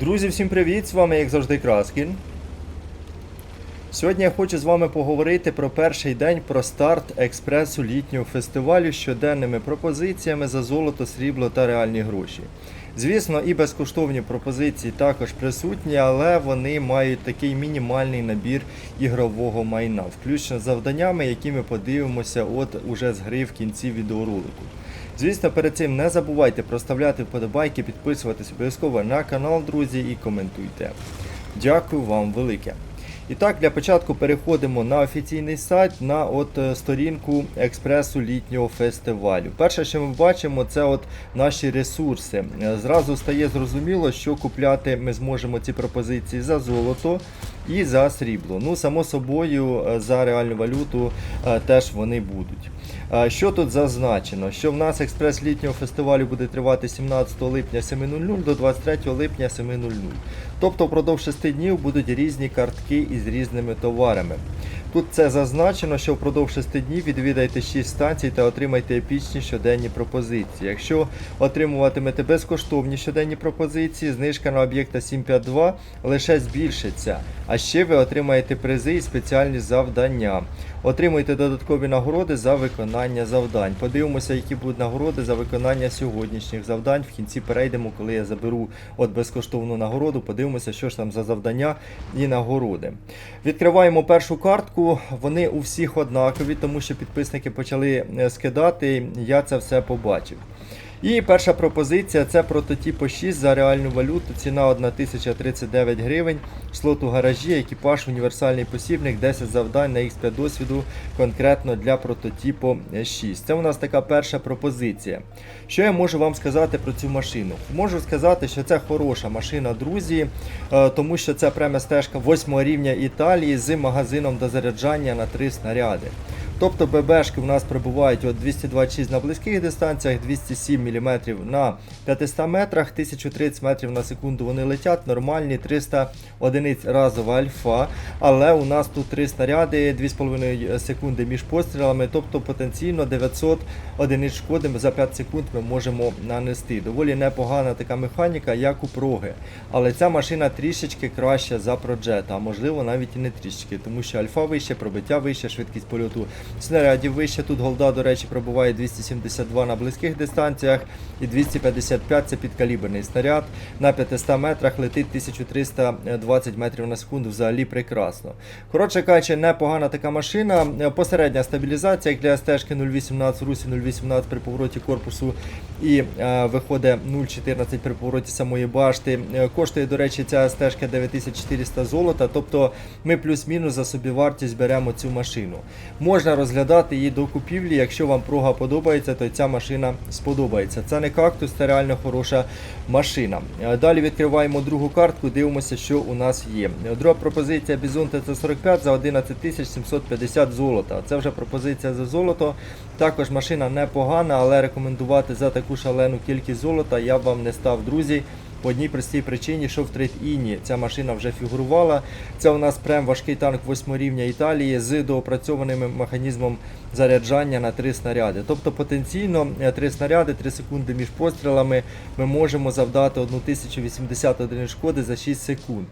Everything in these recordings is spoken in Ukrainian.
Друзі, всім привіт! З вами, як завжди, Краскін. Сьогодні я хочу з вами поговорити про перший день про старт експресу літнього фестивалю з щоденними пропозиціями за золото, срібло та реальні гроші. Звісно, і безкоштовні пропозиції також присутні, але вони мають такий мінімальний набір ігрового майна, включно з завданнями, які ми подивимося от уже з гри в кінці відеоролику. Звісно, перед цим не забувайте проставляти вподобайки, підписуватись обов'язково на канал, друзі, і коментуйте. Дякую вам велике. І так, для початку переходимо на офіційний сайт на от е, сторінку експресу літнього фестивалю. Перше, що ми бачимо, це от наші ресурси. Е, Зразу стає зрозуміло, що купляти ми зможемо ці пропозиції за золото і за срібло. Ну, само собою, е, за реальну валюту е, теж вони будуть. Е, Що тут зазначено? Що в нас експрес літнього фестивалю буде тривати 17 липня 7.00 до 23 липня 7.00. Тобто впродовж 6 днів будуть різні картки із різними товарами. Тут це зазначено, що впродовж 6 днів відвідайте 6 станцій та отримайте епічні щоденні пропозиції. Якщо отримуватимете безкоштовні щоденні пропозиції, знижка на об'єкта 752 лише збільшиться. А ще ви отримаєте призи і спеціальні завдання. Отримуйте додаткові нагороди за виконання завдань. Подивимося, які будуть нагороди за виконання сьогоднішніх завдань. В кінці перейдемо, коли я заберу от безкоштовну нагороду. Подивимося, що ж там за завдання і нагороди. Відкриваємо першу картку. Вони у всіх однакові, тому що підписники почали е, скидати. Я це все побачив. І перша пропозиція це прототипо 6 за реальну валюту. Ціна 1039 гривень. Слот у гаражі, екіпаж, універсальний посібник, 10 завдань на X5 досвіду конкретно для прототипу 6. Це у нас така перша пропозиція. Що я можу вам сказати про цю машину? Можу сказати, що це хороша машина, друзі, е, тому що це прямо стежка 8 рівня Італії з магазином до заряджання на 3 снаряди. Тобто ББшки у нас прибувають от 226 на близьких дистанціях, 207 мм на 500 метрах, 1030 метрів на секунду вони летять, нормальні 300 одиниць разова альфа. Але у нас тут 3 снаряди, 2,5 секунди між пострілами, тобто потенційно 900 одиниць шкоди за 5 секунд ми можемо нанести. Доволі непогана така механіка, як у проги. Але ця машина трішечки краща за проджета, а можливо навіть і не трішечки, тому що альфа вище, пробиття вище, швидкість польоту снарядів вище. Тут голда, до речі, пробуває 272 на близьких дистанціях і 255 це підкаліберний снаряд. На 500 метрах летить 1320 метрів на секунду. Взагалі прекрасно. Коротше кажучи, непогана така машина. Посередня стабілізація як для стежки 0,18 в русі, 0,18 при повороті корпусу і е, виходить 0,14 при повороті самої башти. Е, Коштує, до речі, ця стежка 9400 золота. Тобто ми плюс-мінус за собівартість беремо цю машину. Можна розглядати її до купівлі. Якщо вам прога подобається, то ця машина сподобається. Це не кактус, це реально хороша машина. Е, Далі відкриваємо другу картку, дивимося, що у нас є. Друга пропозиція Бізон ТЦ-45 за 11 750 золота. Це вже пропозиція за золото. Також машина непогана, але рекомендувати за таку шалену кількість золота я б вам не став, друзі. По одній простій причині, що в трейд-іні ця машина вже фігурувала. Це у нас прям важкий танк 8 рівня Італії з доопрацьованим механізмом заряджання на три снаряди. Тобто потенційно три снаряди, 3 секунди між пострілами ми можемо завдати 1081 шкоди за 6 секунд.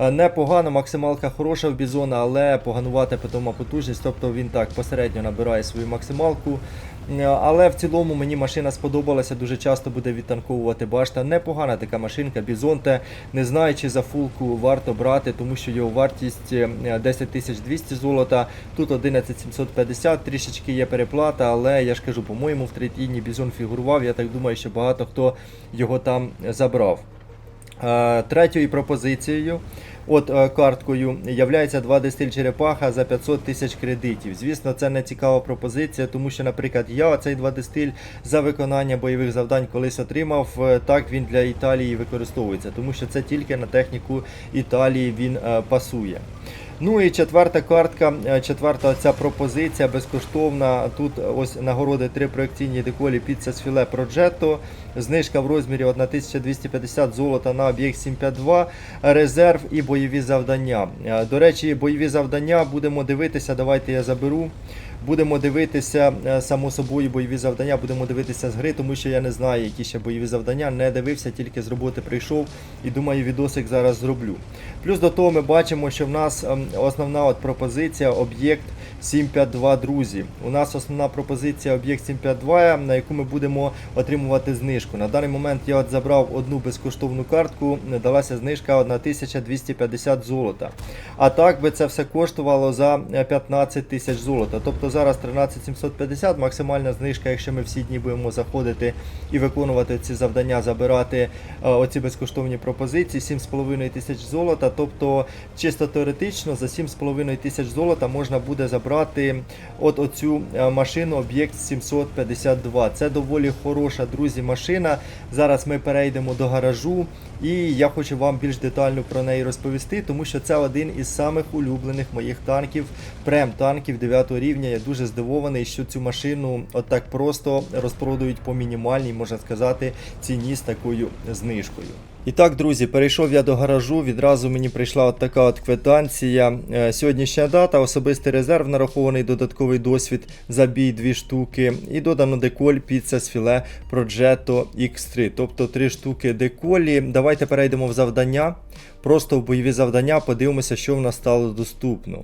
Е, Непогано, максималка хороша в бізона, але поганувати питома потужність, тобто він так посередньо набирає свою максималку. Е, Але в цілому мені машина сподобалася, дуже часто буде відтанковувати башта. Непогана така машинка, бізонте. Не знаю, чи за фулку варто брати, тому що його вартість е, 10 200 золота, тут 11 750, трішечки є переплата, але я ж кажу, по-моєму, в третійні бізон фігурував. Я так думаю, що багато хто його там забрав. Е, Третьою пропозицією, от е, карткою, являється 2 дистиль черепаха за 500 тисяч кредитів. Звісно, це не цікава пропозиція, тому що, наприклад, я цей 2 дистиль за виконання бойових завдань колись отримав. е, Так він для Італії використовується, тому що це тільки на техніку Італії він пасує. Ну і четверта картка, е, четверта ця пропозиція безкоштовна. Тут ось нагороди три проекційні деколі піца з філе Проджетто. Знижка в розмірі 1250 золота на об'єкт 752, резерв і бойові завдання. Е, До речі, бойові завдання будемо дивитися. Давайте я заберу. Будемо дивитися, е, само собою, бойові завдання, будемо дивитися з гри, тому що я не знаю, які ще бойові завдання. Не дивився, тільки з роботи прийшов і думаю, відосик зараз зроблю. Плюс до того ми бачимо, що в нас ем, основна от пропозиція об'єкт 752, друзі. У нас основна пропозиція об'єкт 752, на яку ми будемо отримувати знижку. На даний момент я от забрав одну безкоштовну картку, далася знижка 1250 золота. А так би це все коштувало за е, 15 тисяч золота. Тобто зараз 13750 максимальна знижка, якщо ми всі дні будемо заходити і виконувати ці завдання, забирати е, оці безкоштовні пропозиції, 7,5 тисяч золота. Тобто, чисто теоретично, за 7,5 тисяч золота можна буде забрати от оцю е, машину об'єкт 752. Це доволі хороша, друзі, машина. Зараз ми перейдемо до гаражу, і я хочу вам більш детально про неї розповісти, тому що це один із самих улюблених моїх танків, прем-танків 9 рівня. Дуже здивований, що цю машину от просто розпродають по мінімальній, можна сказати, ціні з такою знижкою. І так, друзі, перейшов я до гаражу. Відразу мені прийшла от така от квитанція. Е, Сьогоднішня дата, особистий резерв, нарахований додатковий досвід, забій 2 штуки. І додано деколь піца з філе Progetto X3. Тобто 3 штуки деколі. Давайте перейдемо в завдання. Просто в бойові завдання подивимося, що в нас стало доступно.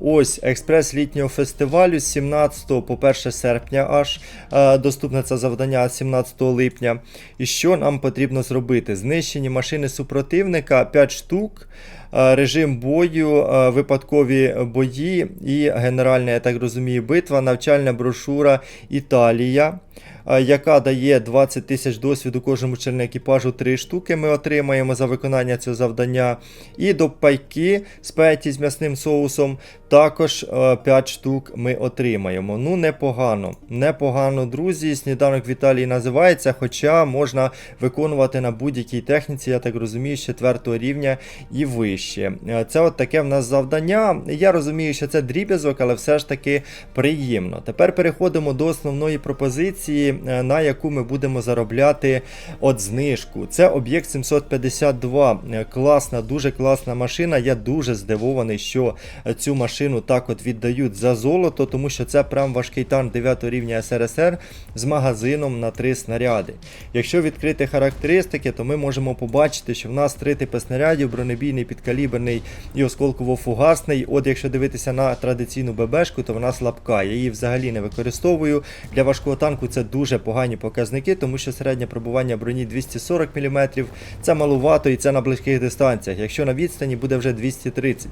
Ось експрес літнього фестивалю з 17 по 1 серпня аж е, доступне це завдання 17 липня. І що нам потрібно зробити? Знищені машини супротивника 5 штук. Е, Режим бою, е, випадкові бої і генеральна, я так розумію, битва, навчальна брошура Італія, е, яка дає 20 тисяч досвіду кожному члену екіпажу 3 штуки. Ми отримаємо за виконання цього завдання. І до пайки спеті з м'ясним соусом також 5 штук ми отримаємо. Ну, непогано. Непогано, друзі. Сніданок в Італії називається, хоча можна виконувати на будь-якій техніці, я так розумію, з 4 рівня і вище. Е, Це от таке в нас завдання. Я розумію, що це дріб'язок, але все ж таки приємно. Тепер переходимо до основної пропозиції, е, на яку ми будемо заробляти от знижку. Це об'єкт 752. Е, Класна, дуже класна машина. Я дуже здивований, що цю машину так от віддають за золото, тому що це прям важкий танк 9 рівня СРСР з магазином на 3 снаряди. Якщо відкрити характеристики, то ми можемо побачити, що в нас три типи снарядів: бронебійний, підкаліберний і осколково-фугасний. От якщо дивитися на традиційну ББшку, то вона слабка. Я її взагалі не використовую. Для важкого танку це дуже погані показники, тому що середнє пробування броні 240 мм. Це малувато і це на близьких дистанціях. Якщо на відстані буде вже 230.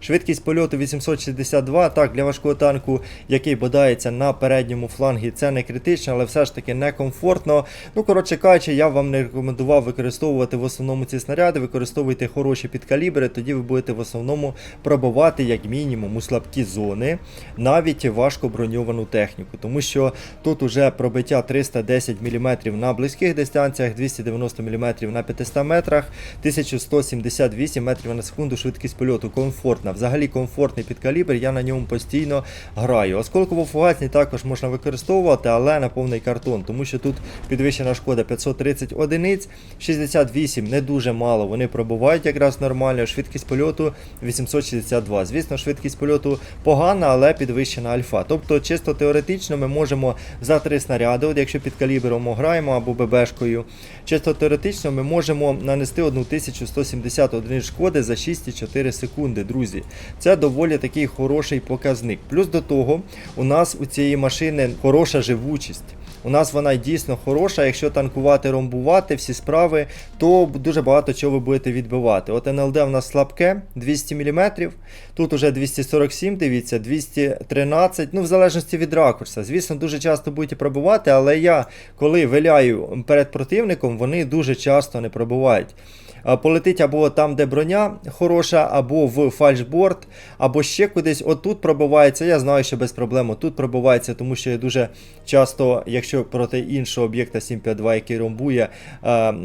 Швидкість польоту 862. Так, для важкого танку, який бодається на передньому флангі, це не критично, але все ж таки некомфортно. Ну, коротше кажучи, я вам не рекомендував використовувати в основному ці снаряди. Використовуйте хороші підкалібри, тоді ви будете в основному пробувати як мінімум у слабкі зони, навіть важко броньовану техніку. Тому що тут уже пробиття 310 мм на близьких дистанціях, 290 мм на 500 метрах, 1178 метрів на секунду швидкість польоту. Комфортна. Взагалі комфортний підкалібр, я на ньому постійно граю. Осколково-фугасні також можна використовувати, але на повний картон, тому що тут підвищена шкода 530 одиниць, 68 не дуже мало. Вони пробувають якраз нормально. Швидкість польоту 862. Звісно, швидкість польоту погана, але підвищена альфа. Тобто, чисто теоретично ми можемо за три снаряди, от якщо під калібром граємо або ББшкою, чисто теоретично ми можемо нанести 1170 одиниць шкоди за 6,4 секунди, друзі. Це доволі такий хороший показник. Плюс до того, у нас у цієї машини хороша живучість. У нас вона дійсно хороша. Якщо танкувати, ромбувати всі справи, то дуже багато чого ви будете відбивати. От НЛД в нас слабке, 200 мм. Тут уже 247, дивіться, 213, ну в залежності від ракурса. Звісно, дуже часто будете пробивати, але я, коли виляю перед противником, вони дуже часто не пробувають. Полетить або там, де броня хороша, або в фальшборд, або ще кудись. Отут пробивається. Я знаю, що без проблем тут пробивається, тому що я дуже часто, якщо якщо проти іншого об'єкта 752, який ромбує, е,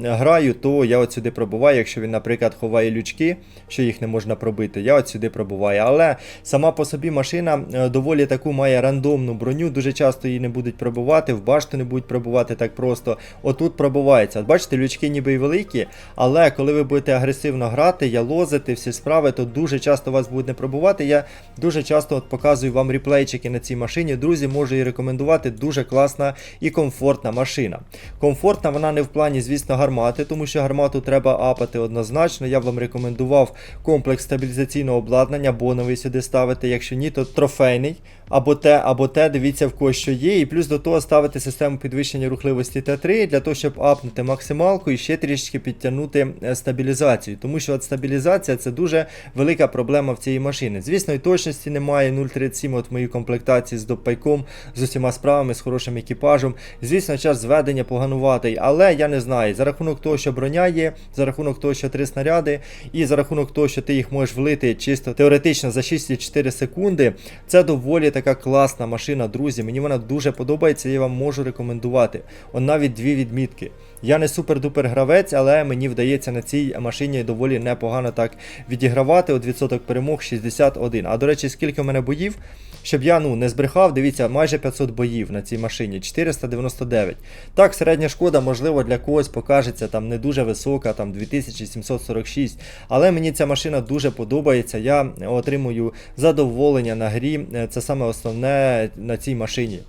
граю, то я от сюди пробуваю. Якщо він, наприклад, ховає лючки, що їх не можна пробити, я от сюди пробуваю. Але сама по собі машина е, доволі таку має рандомну броню. Дуже часто її не будуть пробувати, в башту не будуть пробувати так просто. Отут пробувається. От бачите, лючки ніби й великі, але коли ви будете агресивно грати, ялозити всі справи, то дуже часто вас будуть не пробувати. Я дуже часто от показую вам реплейчики на цій машині. Друзі, можу її рекомендувати. Дуже класна і комфортна машина. Комфортна вона не в плані, звісно, гармати, тому що гармату треба апати однозначно. Я б вам рекомендував комплекс стабілізаційного обладнання, боновий сюди ставити. Якщо ні, то трофейний. Або те, або те, дивіться в кого що є. І плюс до того ставити систему підвищення рухливості Т3 для того, щоб апнути максималку і ще трішки підтягнути е, стабілізацію. Тому що от стабілізація це дуже велика проблема в цієї машини. Звісно, і точності немає 0,37 от в моїй комплектації з допайком, з усіма справами, з хорошим екіпажем. Звісно, час зведення погануватий, але я не знаю. За рахунок того, що броня є, за рахунок того, що три снаряди, і за рахунок того, що ти їх можеш влити чисто теоретично за 6,4 секунди, це доволі така класна машина, друзі. Мені вона дуже подобається, я вам можу рекомендувати. Он навіть дві відмітки. Я не супер-дупер гравець, але мені вдається на цій машині доволі непогано так відігравати. От відсоток перемог 61. А до речі, скільки в мене боїв? Щоб я ну не збрехав, дивіться, майже 500 боїв на цій машині, 499. Так, середня шкода, можливо, для когось покажеться там не дуже висока, там 2746. Але мені ця машина дуже подобається. Я отримую задоволення на грі. Е, Це саме основне на цій машині.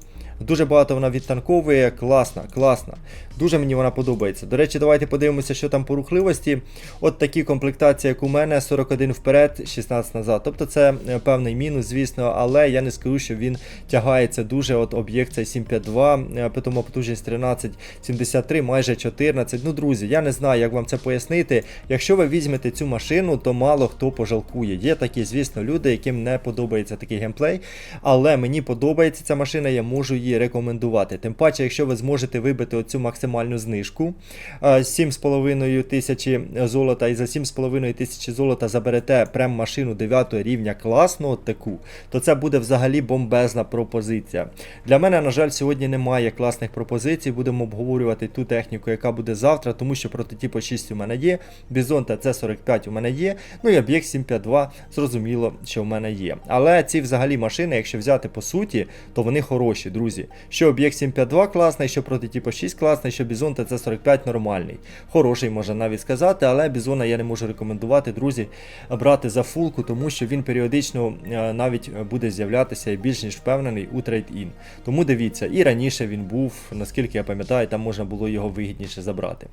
Дуже багато вона відтанковує, класна, класна. Дуже мені вона подобається. До речі, давайте подивимося, що там по рухливості. От такі комплектації, як у мене, 41 вперед, 16 назад. Тобто це е, певний мінус, звісно, але я не скажу, що він тягається дуже. От об'єкт цей 752, е, питома потужність 1373, майже 14. Ну, друзі, я не знаю, як вам це пояснити. Якщо ви візьмете цю машину, то мало хто пожалкує. Є такі, звісно, люди, яким не подобається такий геймплей. Але мені подобається ця машина, я можу її рекомендувати. Тим паче, якщо ви зможете вибити оцю максимальну знижку е, 7,5 тисячі золота, і за 7,5 тисячі золота заберете прем машину 9 рівня класну от таку, то це буде взагалі бомбезна пропозиція. Для мене, на жаль, сьогодні немає класних пропозицій. Будемо обговорювати ту техніку, яка буде завтра, тому що прототипу 6 у мене є, Бізон та С45 у мене є. Ну і об'єкт 752, зрозуміло, що в мене є. Але ці взагалі машини, якщо взяти по суті, то вони хороші, друзі. Що об'єкт 752 класний, що прототипу 6 класний, що Бізон та С45 нормальний. Хороший, можна навіть сказати, але Бізона я не можу рекомендувати, друзі, брати за фулку, тому що він періодично е, навіть буде з'являтися і більш ніж впевнений у трейд-ін. Тому дивіться, і раніше він був, наскільки я пам'ятаю, там можна було його вигідніше забрати.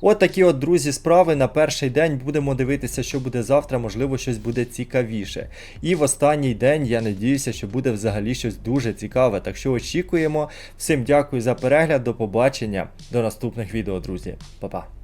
От такі от, друзі, справи на перший день будемо дивитися, що буде завтра, можливо, щось буде цікавіше. І в останній день я надіюся, що буде взагалі щось дуже цікаве. Так що очікуємо. Всім дякую за перегляд, до побачення, до наступних відео, друзі. Па-па.